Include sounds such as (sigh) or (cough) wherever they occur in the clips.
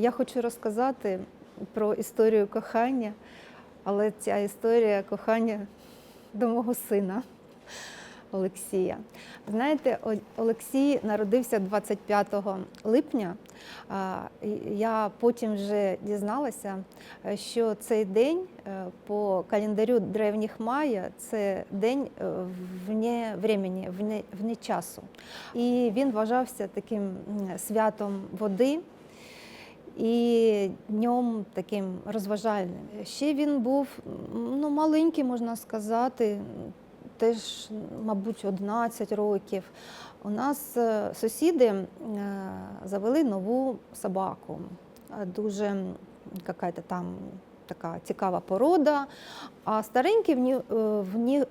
Я хочу розказати про історію кохання, але ця історія кохання до мого сина Олексія. Знаєте, Олексій народився 25 липня. Я потім вже дізналася, що цей день е, по календарю древніх Майя це день е, вне времени, вне, вне часу. І він вважався таким святом води і днем таким розважальним. Ще він був ну, маленький, можна сказати, теж, мабуть, 11 років. У нас е, сусіди е, завели нову собаку. Е, Дуже какая-то там така цікава порода. А старенький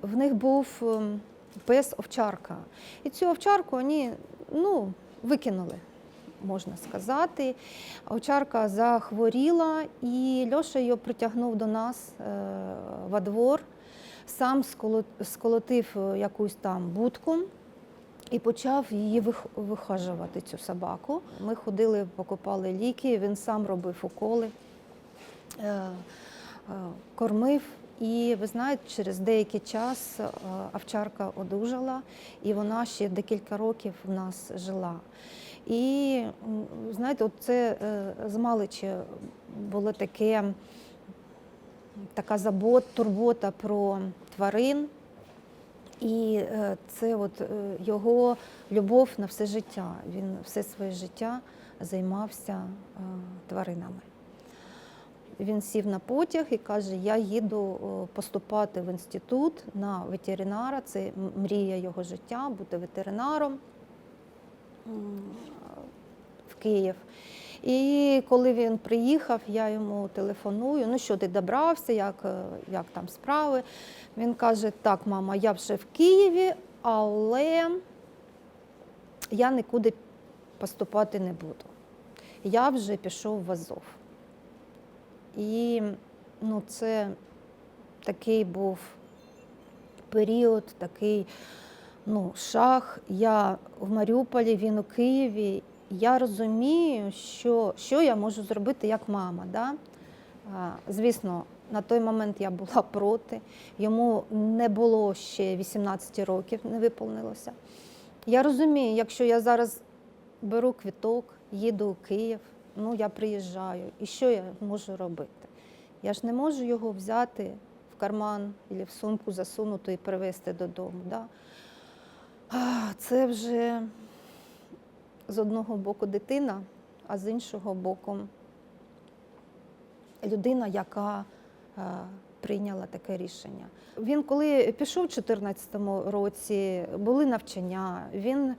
в них був ем, пес овчарка. І цю овчарку вони ну, викинули, можна сказати. Овчарка захворіла, і Льоша її притягнув до нас е, во двор, сам сколотив е, якусь там будку. І почав її вихажувати, цю собаку. Ми ходили, покупали ліки, він сам робив уколи, е, кормив. І ви знаєте, через деякий час овчарка одужала, і вона ще декілька років в нас жила. І знаєте, от це е, з маличі було таке, така забот, турбота про тварин. І е, це от е, його любов на все життя. Він все своє життя займався тваринами. Він сів на потяг і каже: Я їду поступати в інститут на ветеринара. Це мрія його життя бути ветеринаром Київ. І коли він приїхав, я йому телефоную: ну що ти добрався, як, е, як там справи? Він каже: Так, мама, я вже в Києві, але я нікуди поступати не буду. Я вже пішов в Азов. І ну, це такий був період, такий ну, шах. Я в Маріуполі, він у Києві. Я розумію, що, що я можу зробити як мама. Да? Звісно, на той момент я була проти. Йому не було ще 18 років, не виповнилося. Я розумію, якщо я зараз беру квіток, їду у Київ, ну я приїжджаю. І що я можу робити? Я ж не можу його взяти в карман або в сумку засунути і привезти додому. Да? Це вже з одного боку дитина, а з іншого боку людина, яка е, прийняла таке рішення. Він, коли пішов у 2014 році, були навчання, він е,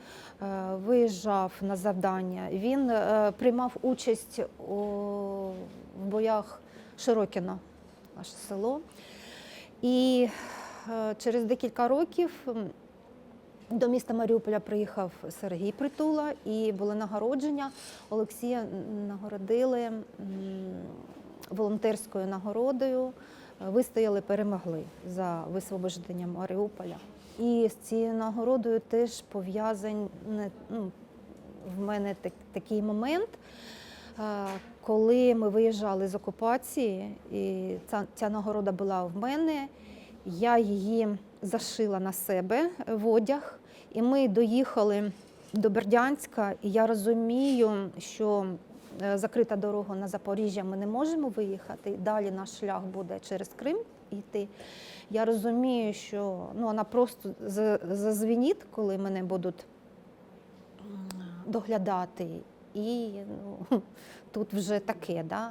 виїжджав на завдання, він е, приймав участь у, в боях Широкіно, наше село. І через декілька років до міста Маріуполя приїхав Сергій Притула і були нагородження. Олексія нагородили волонтерською нагородою. Вистояли, перемогли за висвобождення Маріуполя. І з цією нагородою теж пов'язаний ну, в мене так- такий момент, коли ми виїжджали з окупації, і ця, ця нагорода була в мене. Я її зашила на себе в одяг, і ми доїхали до Бердянська, і я розумію, що е, закрита дорога на Запоріжжя, ми не можемо виїхати. Далі наш шлях буде через Крим йти. Я розумію, що ну, вона просто за- зазвенить, коли мене будуть доглядати. І ну, (laughs) тут вже таке. Да?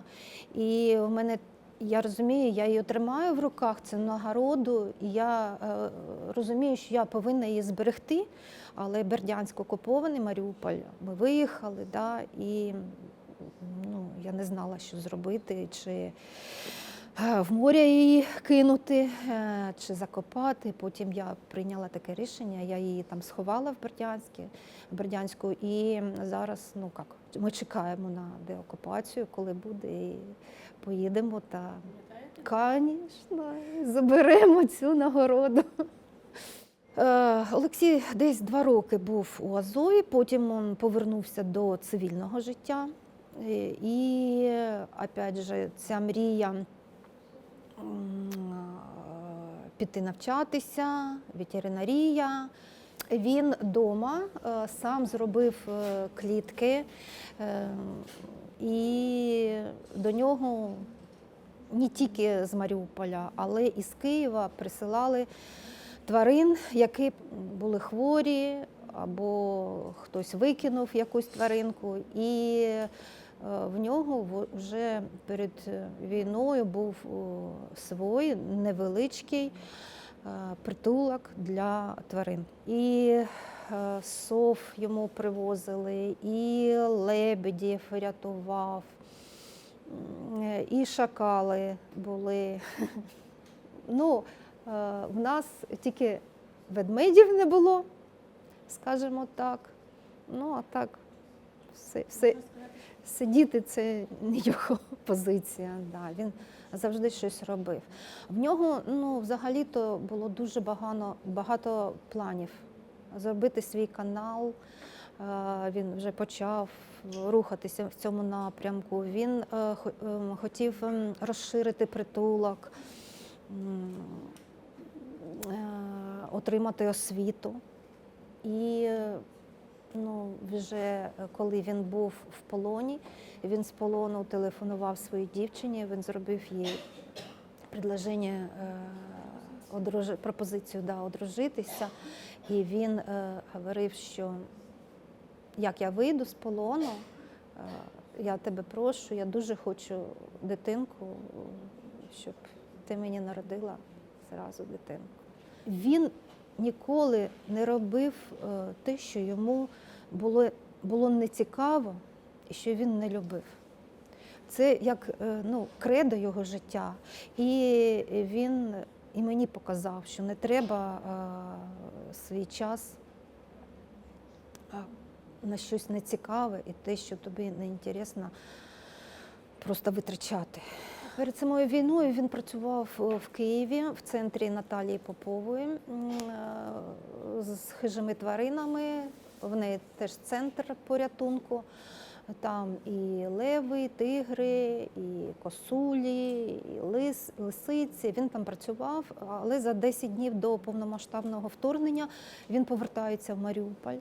І в мене я розумію, я її тримаю в руках, це нагороду, і я е, розумію, що я повинна її зберегти, але Бердянськ окупований, Маріуполь, ми виїхали, да, і ну, я не знала, що зробити, чи е, в моря її кинути, е, чи закопати. Потім я прийняла таке рішення, я її там сховала в Бердянську, Бердянську, і зараз, ну як, ми чекаємо на деокупацію, коли буде, і поїдемо та, звісно, заберемо цю нагороду. Е, Олексій десь два роки був у Азові, потім він повернувся до цивільного життя. Е, І опять же, ця мрія е, піти навчатися, ветеринарія. Він вдома сам зробив клітки, і до нього не тільки з Маріуполя, але і з Києва присилали тварин, які були хворі, або хтось викинув якусь тваринку. І е, в нього вже перед війною був свій невеличкий е, притулок для тварин. І е, сов йому привозили, і лебедів рятував, і шакали були. Ну, е, в нас тільки ведмедів не було, скажімо так. Ну, а так, все, все, сидіти це не його позиція. Да. Він завжди щось робив. В нього ну, взагалі-то було дуже багато, багато планів зробити свій канал. Е, Він вже почав рухатися в цьому напрямку. Він е, ем, хотів ем, розширити притулок, е, отримати освіту. І е, ну, вже е, коли він був в полоні, він з полону телефонував своїй дівчині, він зробив їй предложення, е, пропозицію да, одружитися. І він е, говорив, що як я вийду з полону, е, я тебе прошу, я дуже хочу дитинку, щоб ти мені народила зразу дитинку. Він ніколи не робив е, те, що йому було, було нецікаво і що він не любив. Це як е, ну, кредо його життя. І він і мені показав, що не треба свій час на щось нецікаве і те, що тобі не інтересно, просто витрачати. Перед самою війною він працював е, в Києві в центрі Наталії Попової е, з хижими тваринами. В неї теж центр порятунку. Там і леви, і тигри, і косулі, і лис, лисиці. Він там працював, але за 10 днів до повномасштабного вторгнення він повертається в Маріуполь.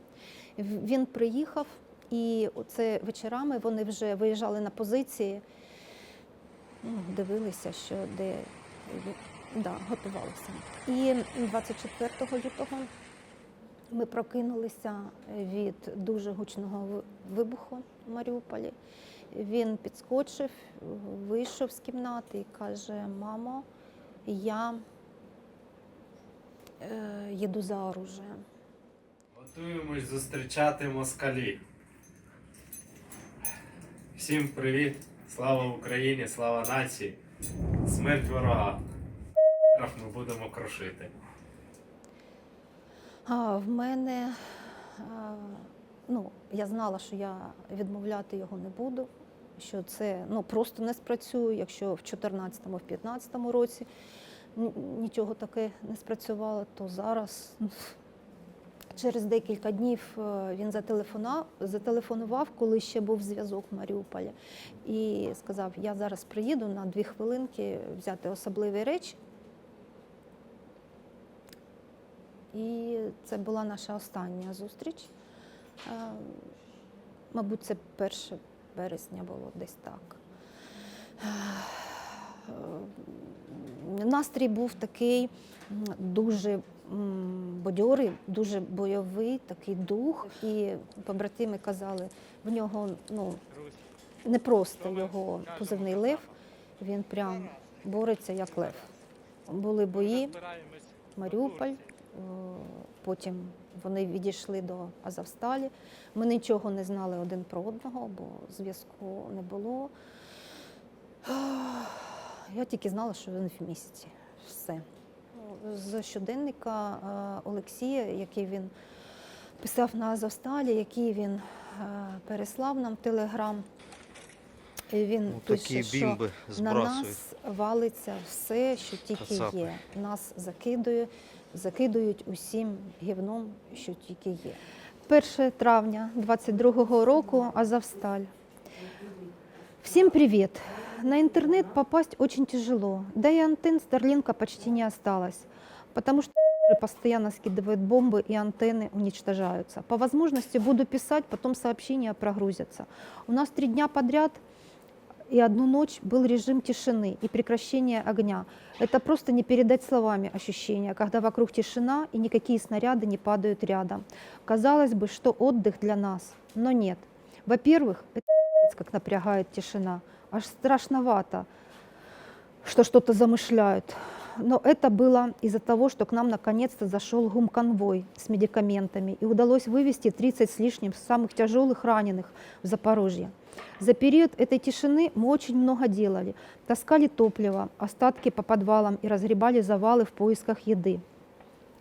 Він приїхав, і оце вечорами вони вже виїжджали на позиції, ну, дивилися, що де да, готувалися. І 24 лютого ми прокинулися від дуже гучного вибуху в Маріуполі. Він підскочив, вийшов з кімнати і каже: Мамо, я е, їду за оружием. Готуємось зустрічати москалі. Всім привіт! Слава Україні, слава нації! Смерть ворога! Ми будемо крошити. А в мене а, ну, я знала, що я відмовляти його не буду, що це ну, просто не спрацює, якщо в 2014-му, в 2015 році нічого таке не спрацювало, то зараз ну, через декілька днів е, він зателефонував, коли ще був зв'язок в Маріуполі, і сказав: Я зараз приїду на дві хвилинки взяти особливі речі. І це була наша остання зустріч. Е, Мабуть, це 1 березня було десь так. Е, Настрій був такий дуже бадьорий, дуже бойовий, такий дух. І побратими казали, в нього ну, не його позивний лев, він прям бореться як лев. Були бої, Маріуполь, е, потім вони відійшли до Азовсталі. Ми нічого не знали один про одного, бо зв'язку не було. Я тільки знала, що він в місті. Все. З щоденника е, Олексія, який він писав на Азовсталі, який він е, переслав нам в Телеграм. І він Ну, пише, такі що на нас валиться все, що тільки Кацапи. є. Нас закидує, закидують усім гівном, що тільки є. 1 травня 22-го року Азовсталь. Всем привет! На интернет попасть очень тяжело, да и антенн Старлинка почти не осталось, потому что (laughs) постоянно скидывают бомбы и антенны уничтожаются. По возможности буду писать, потом сообщения прогрузятся. У нас три дня подряд и одну ночь был режим тишины и прекращения огня. Это просто не передать словами ощущения, когда вокруг тишина и никакие снаряды не падают рядом. Казалось бы, что отдых для нас, но нет. Во-первых, это (laughs) как напрягает тишина. Аж страшновато, что что-то замышляют. Но это было из-за того, что к нам наконец-то зашел гумконвой с медикаментами и удалось вывести 30 с лишним самых тяжелых раненых в Запорожье. За период этой тишины мы очень много делали. Таскали топливо, остатки по подвалам и разгребали завалы в поисках еды.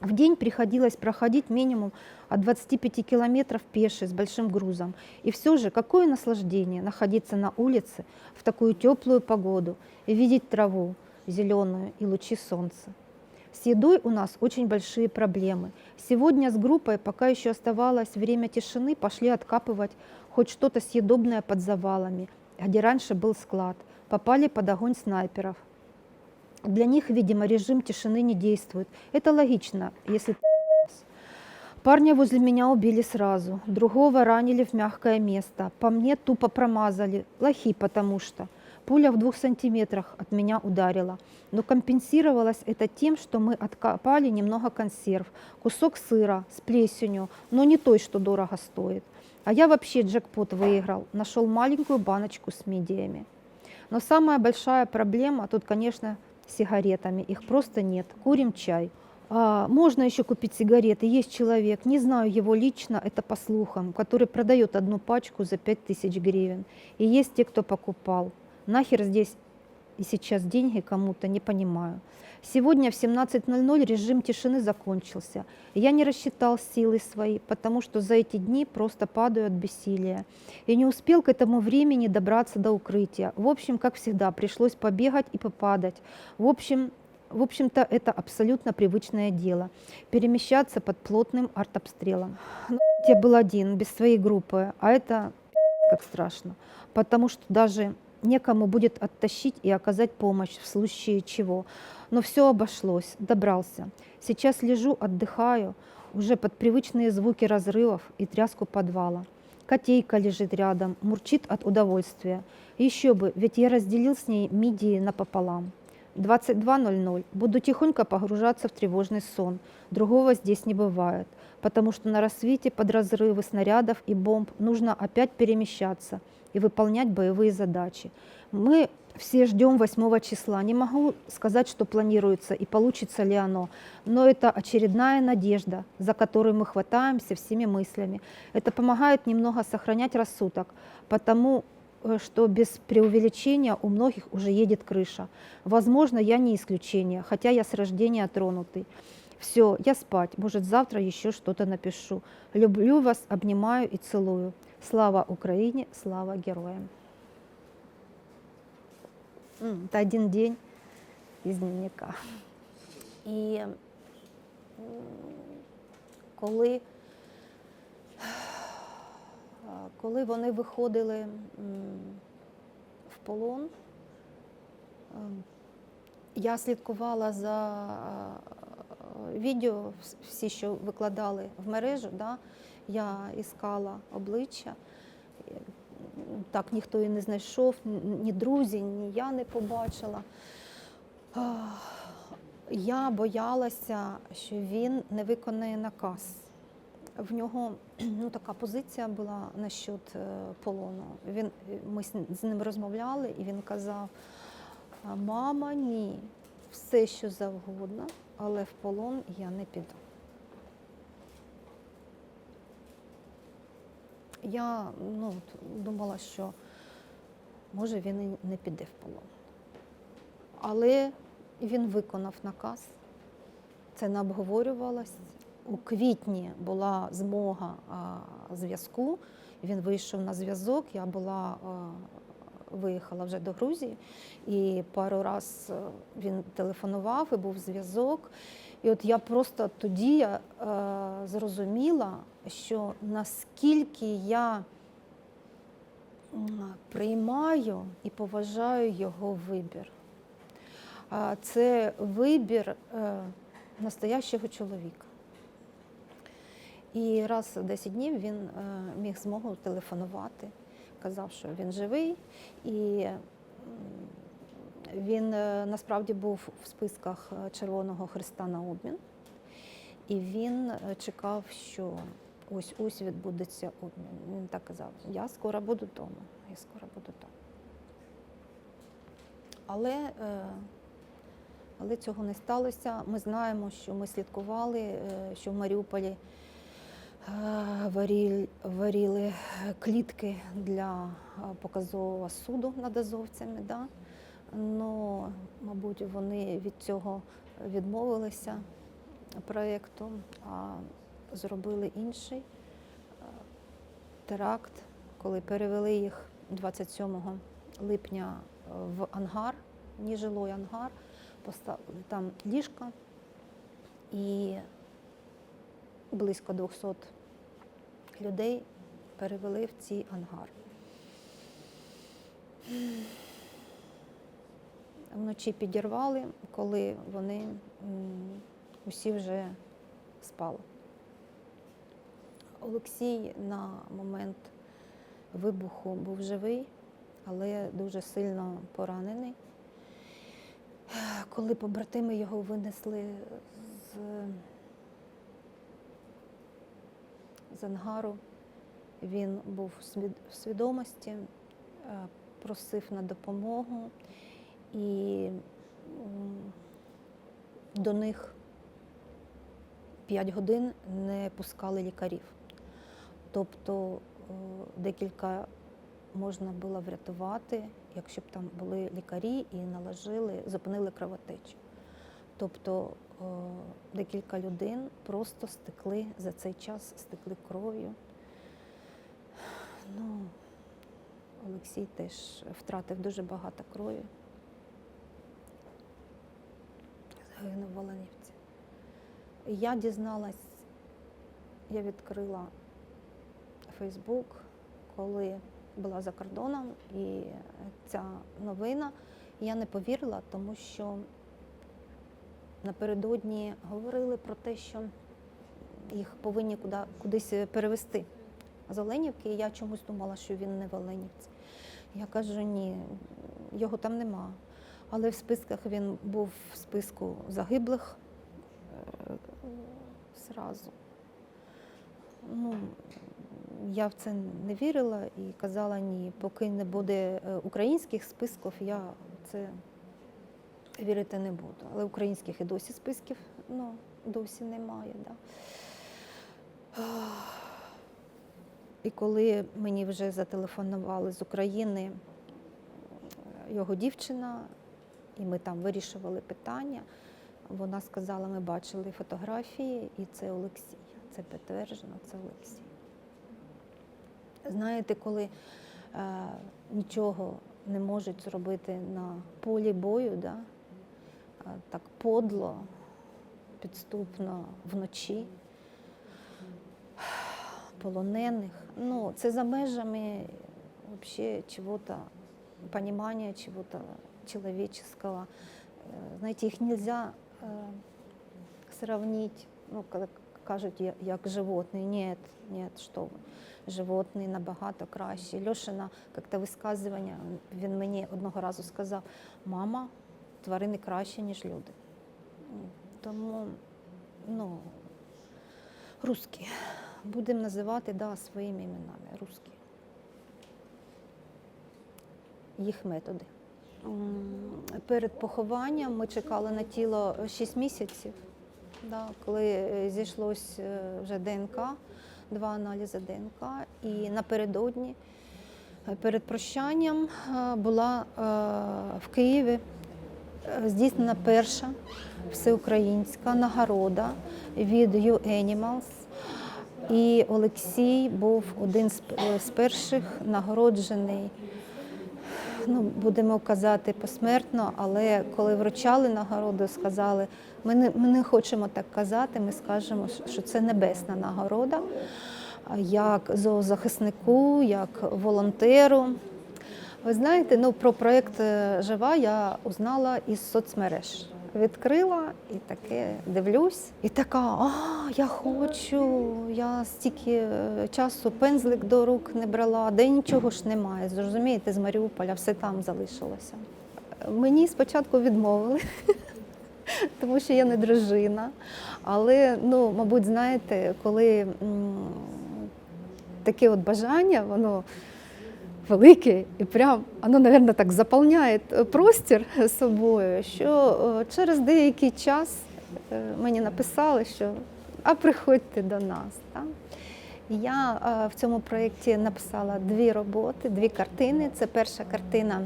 В день приходилось проходить минимум от 25 километров пешей с большим грузом. И все же, какое наслаждение находиться на улице в такую теплую погоду и видеть траву зеленую и лучи солнца. С едой у нас очень большие проблемы. Сегодня с группой, пока еще оставалось время тишины, пошли откапывать хоть что-то съедобное под завалами, где раньше был склад. Попали под огонь снайперов. Для них, видимо, режим тишины не действует. Это логично, если ты Парня возле меня убили сразу, другого ранили в мягкое место. По мне тупо промазали, лохи потому что. Пуля в двух сантиметрах от меня ударила. Но компенсировалось это тем, что мы откопали немного консерв, кусок сыра с плесенью, но не той, что дорого стоит. А я вообще джекпот выиграл, нашел маленькую баночку с мидиями. Но самая большая проблема тут, конечно, сигаретами. Их просто нет. Курим чай. А, можно еще купить сигареты. Есть человек, не знаю его лично, это по слухам, который продает одну пачку за 5000 гривен. И есть те, кто покупал. Нахер здесь и сейчас деньги кому-то, не понимаю. Сегодня в 17.00 режим тишины закончился. Я не рассчитал силы свои, потому что за эти дни просто падаю от бессилия. И не успел к этому времени добраться до укрытия. В общем, как всегда, пришлось побегать и попадать. В общем, в общем-то, это абсолютно привычное дело. Перемещаться под плотным артобстрелом. Ну, я был один, без своей группы, а это как страшно. Потому что даже некому будет оттащить и оказать помощь в случае чего. Но все обошлось, добрался. Сейчас лежу, отдыхаю, уже под привычные звуки разрывов и тряску подвала. Котейка лежит рядом, мурчит от удовольствия. Еще бы, ведь я разделил с ней мидии напополам. 22.00. Буду тихонько погружаться в тревожный сон. Другого здесь не бывает, потому что на рассвете под разрывы снарядов и бомб нужно опять перемещаться и выполнять боевые задачи. Мы все ждем 8 числа. Не могу сказать, что планируется и получится ли оно, но это очередная надежда, за которую мы хватаемся всеми мыслями. Это помогает немного сохранять рассудок, потому э, что без преувеличения у многих уже едет крыша. Возможно, я не исключение, хотя я с рождения тронутый. Все, я спать, может, завтра еще что-то напишу. Люблю вас, обнимаю и целую. Слава Украине, слава героям. Это один день із дневника. І коли, (sighs) коли вони виходили в полон, ем, я слідкувала за відео, всі, що викладали в мережу. Да? Я іскала обличчя. Так ніхто і не знайшов, ні друзі, ні я не побачила. Я боялася, що він не виконає наказ. В нього (clears throat) ну, така позиція була насчет е, полону. Він, ми з ним розмовляли, і він казав: мама, ні, все що завгодно, але в полон я не піду. Я ну, думала, що може він і не піде в полон. Але він виконав наказ. Це не обговорювалось. У квітні була змога зв'язку. Він вийшов на зв'язок. Я була виїхала вже до Грузії, і пару раз е, він телефонував і був зв'язок. І от я просто тоді е, зрозуміла, що наскільки я приймаю і поважаю його вибір. Це вибір е, настоящого чоловіка. І раз в 10 днів він е, міг змогу телефонувати, казав, що він живий, і він е, насправді був в списках е, Червоного Христа на обмін. І він е, чекав, що ось ось відбудеться обмін. Він так казав: я скоро буду вдома, я скоро буду вдома. Але, але цього не сталося. Ми знаємо, що ми слідкували, що в Маріуполі варіли клітки для показового суду над азовцями. Да? Ну, мабуть, вони від цього відмовилися проєкту, а зробили інший е, теракт, коли перевели їх 27 липня е, в ангар, нежилой ангар, поставили там ліжка і близько 200 людей перевели в цей ангар. Вночі підірвали, коли вони усі вже спали. Олексій на момент вибуху був живий, але дуже сильно поранений. Коли побратими його винесли з, з ангару, він був в свідомості, е, просив на допомогу, і до них 5 годин не пускали лікарів. Тобто е, декілька можна було врятувати, якщо б там були лікарі і наложили, зупинили кровотечу. Тобто е, декілька людей просто стекли за цей час, стекли кров'ю. Ну, Олексій теж втратив дуже багато крові. Загинув в Оленівці. Я дізналась, я відкрила Фейсбук, коли була за кордоном, і ця новина я не повірила, тому що напередодні говорили про те, що їх повинні куди, кудись перевести з Оленівки, і я чомусь думала, що він не в Оленівці. Я кажу, ні, його там нема. Але в списках він був в списку загиблих е, зразу. Ну, я в це не вірила і казала ні, поки не буде е, українських списків, я в це вірити не буду. Але українських і досі списків ну, досі немає. Да. І коли мені вже зателефонували з України е, його дівчина, і ми там вирішували питання, вона сказала, ми бачили фотографії, і це Олексій. Це підтверджено, це Олексій. Знаєте, коли е, нічого не можуть зробити на полі бою, да? е, так подло, підступно вночі, полонених. Ну, це за межами вообще чего-то, понимания чего-то человеческого. Э, Знаете, их нельзя э, сравнить, ну, коли кажуть, як животні. Ні, ні, що ви. Животні набагато краще. Льошина, як-то висказування, він мені одного разу сказав, мама, тварини краще, ніж люди. Тому, ну, русські. Будемо називати да, своїми іменами. Русські. Їх методи. Перед похованням ми чекали на тіло 6 місяців. Да, коли е, зійшлось е, вже ДНК, два аналізи ДНК, і напередодні, е, перед прощанням, була в Києві здійснена перша всеукраїнська нагорода від U Animals. І Олексій був один з перших нагороджений ну, будемо казати посмертно, але коли вручали нагороду, сказали, ми не, ми не хочемо так казати, ми скажемо, що це небесна нагорода. як зоозахиснику, як волонтеру. Ви знаєте, ну про проєкт е, Жива я узнала із соцмереж. Відкрила і таке дивлюсь, і така: а я хочу. Я стільки е, часу пензлик до рук не брала, де нічого ж немає. Зрозумієте, з Маріуполя все там залишилося. Мені спочатку відмовили, (laughs) тому що я не дружина. Але, ну, мабуть, знаєте, коли м, таке от бажання, воно велике і прям, воно, мабуть, так заповняє е, простір (laughs) собою, що е, через деякий час е, мені написали, що а приходьте до нас. Так? Я в цьому проєкті написала дві роботи, дві картини. Це перша картина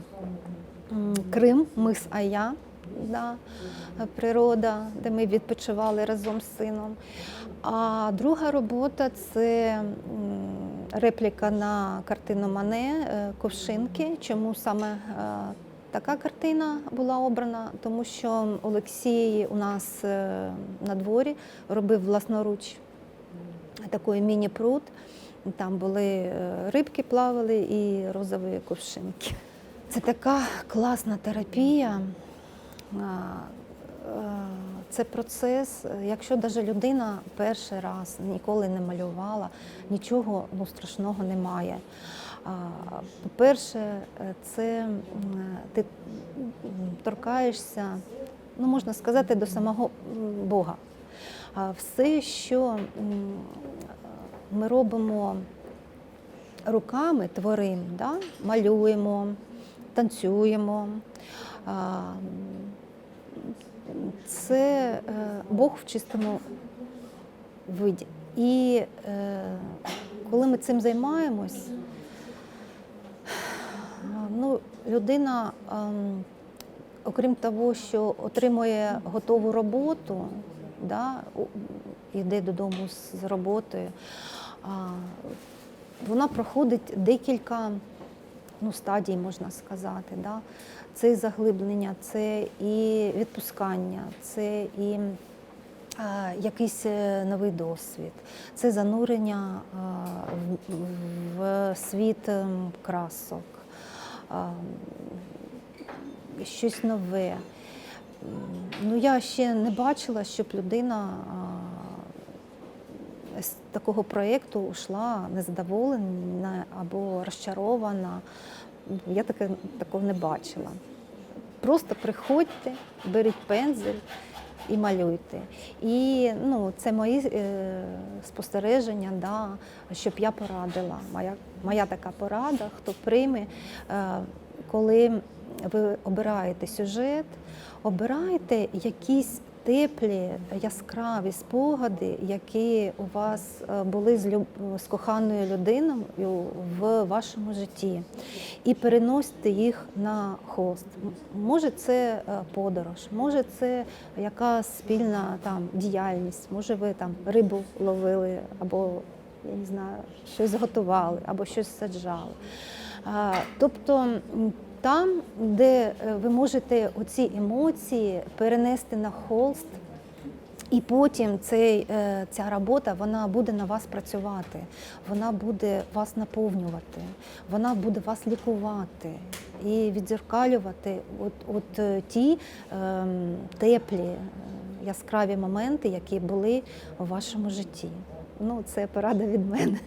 Крим, мис Ая, да, природа, де ми відпочивали разом з сином. А друга робота це репліка на картину Мане е, Ковшинки. Чому саме е, така картина була обрана? Тому що Олексій у нас е, на дворі робив власноруч такий міні-пруд. Там були рибки плавали і розові ковшинки. Це така класна терапія. Е, Це процес, якщо навіть людина перший раз ніколи не малювала, нічого ну, страшного немає. По-перше, е, це ти торкаєшся, ну можна сказати, до самого Бога. Все, що ми робимо руками, творимо, да? малюємо, танцюємо. Це е, Бог в чистому виді. І е, коли ми цим займаємось, ну, людина, ем, окрім того, що отримує готову роботу, да, йде додому з роботи, вона проходить декілька ну, стадій, можна сказати. Да. Це і заглиблення, це і відпускання, це і а, якийсь е, новий досвід, це занурення а, в, в світ ем, красок, а, щось нове. Ну, я ще не бачила, щоб людина а, з такого проєкту йшла незадоволена або розчарована. Я таке, такого не бачила. Просто приходьте, беріть пензель і малюйте. І ну, це мої е, спостереження, да, щоб я порадила. Моя, моя така порада, хто прийме, е, коли ви обираєте сюжет, обирайте якісь теплі, яскраві спогади, які у вас е, були з, люб... з коханою людиною в вашому житті, і переносьте їх на холст. Може, це е, подорож, може, це якась спільна там діяльність, може, ви там рибу ловили або я не знаю, щось готували або щось саджали. Тобто там, де е, ви можете оці емоції перенести на холст, і потім цей, е, ця робота вона буде на вас працювати, вона буде вас наповнювати, вона буде вас лікувати і відзеркалювати от, от е, ті ем, теплі, е, яскраві моменти, які були у вашому житті. Ну, це порада від мене.